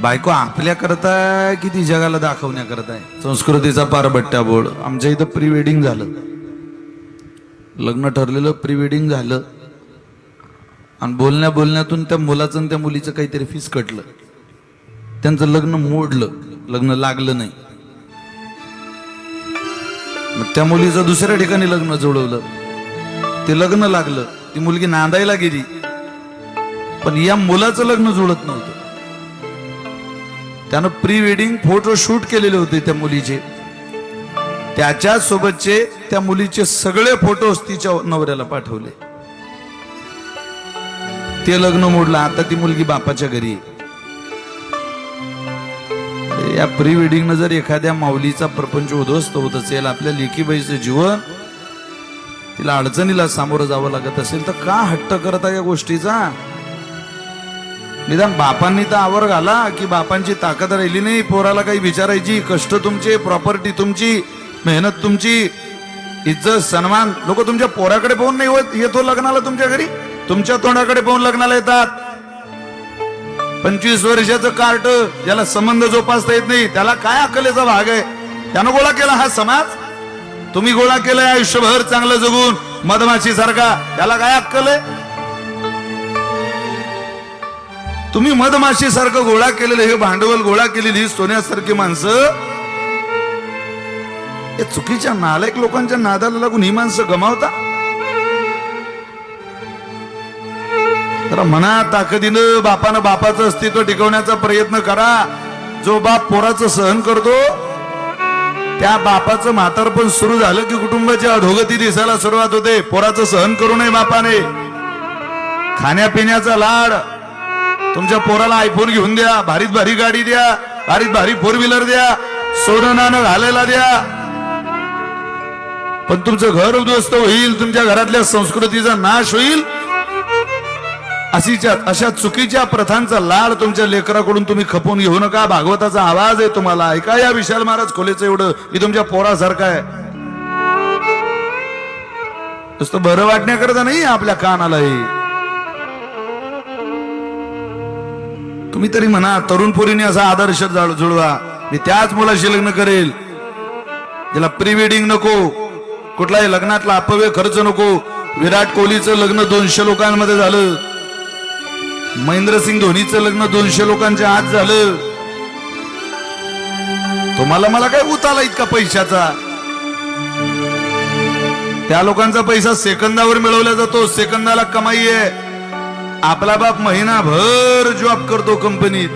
बायको आपल्या करताय की ती जगाला दाखवण्या करताय संस्कृतीचा पारबट्ट्या बोर्ड. आमच्या इथं प्री वेडिंग झालं. लग्न ठरलेलं प्री वेडिंग झालं. आणि बोलण्या बोलण्यातून त्या मुलाचं आणि त्या मुलीचं काहीतरी फीस कटलं. त्यांचं लग्न मोडलं. लग्न लागलं नाही. मग त्या मुलीचं दुसऱ्या ठिकाणी लग्न जुळवलं. ते लग्न लागलं. ती मुलगी नांदायला गेली. पण या मुलाचं लग्न जुळत नव्हतं. त्यानं प्री वेडिंग फोटो शूट केलेले होते त्या मुलीचे. त्याच्या सोबतचे त्या मुलीचे सगळे फोटोज तिच्या नवऱ्याला पाठवले. ते लग्न मोडलं आता ती मुलगी बापाच्या घरी या प्री वेडिंगनं जर एखाद्या माऊलीचा प्रपंच उद्ध्वस्त होत असेल आपल्या लेखीबाईचं जीवन तिला अडचणीला सामोरं जावं लागत असेल तर का हट्ट करता या गोष्टीचा? निदान बापांनी तर आवर घाला की बापांची ताकद राहिली नाही. पोराला काही विचारायची कष्ट तुमचे प्रॉपर्टी तुमची मेहनत तुमची इज्जत सन्मान. लोक तुमच्या पोराकडे पाहून नाही होत येतो लग्नाला तुमच्या घरी? तुमच्या तोंडाकडे पाहून लग्नाला येतात. पंचवीस वर्षाचं कार्ट ज्याला संबंध जोपासता येत नाही त्याला काय अकलेचा भाग आहे? त्यानं गोळा केला हा समाज? तुम्ही गोळा केलाय आयुष्यभर चांगलं जगून मधमाशी सारखा त्याला काय अक्कल आहे? तुम्ही मधमाशी सारखं गोळा केलेलं हे भांडवल गोळा केलेली ही सोन्यासारखी माणसं. या चुकीच्या नालायक लोकांच्या नादाला लागून ही माणसं गमावता? तर म्हणा ताकदीनं बापानं बापाचं अस्तित्व टिकवण्याचा प्रयत्न करा. जो बाप पोराचं सहन करतो त्या बापाचं म्हातारपण सुरू झालं की कुटुंबाची अधोगती दिसायला सुरुवात होते. पोराचं सहन करू नये बापाने. खाण्यापिण्याचा लाड तुमच्या पोराला आयफोन घेऊन द्या भारीत भारी गाडी द्या भारीत भारी फोर व्हीलर द्या सोनं नाणं घालायला द्या. पण तुमचं घर उद्ध्वस्त होईल तुमच्या घरातल्या संस्कृतीचा नाश होईल. अशीच्या अशा चुकीच्या प्रथांचा लाड तुमच्या लेकराकडून तुम्ही खपून घेऊ नका. भागवताचा आवाज आहे तुम्हाला. ऐका या विशाल महाराज खोलेचं एवढं मी तुमच्या पोरासारखा आहे. नुसतं बरं वाटण्याकरता नाही आपल्या कानाला तुम्ही तरी म्हणा तरुण पोरीने असा आदर्श जुळवा. मी त्याच मुलाशी लग्न करेल. ज्याला प्री वेडिंग नको. कुठलाही लग्नातला अपव्य खर्च नको. विराट कोहलीचं लग्न दोनशे लोकांमध्ये झालं. महेंद्रसिंग धोनीचं लग्न दोनशे लोकांच्या आत झालं. तुम्हाला मला काय उताला इतका पैशाचा? त्या लोकांचा पैसा सेकंदावर मिळवला जातो. सेकंदाला कमाई आहे. आपला बाप महिनाभर जॉब करतो कंपनीत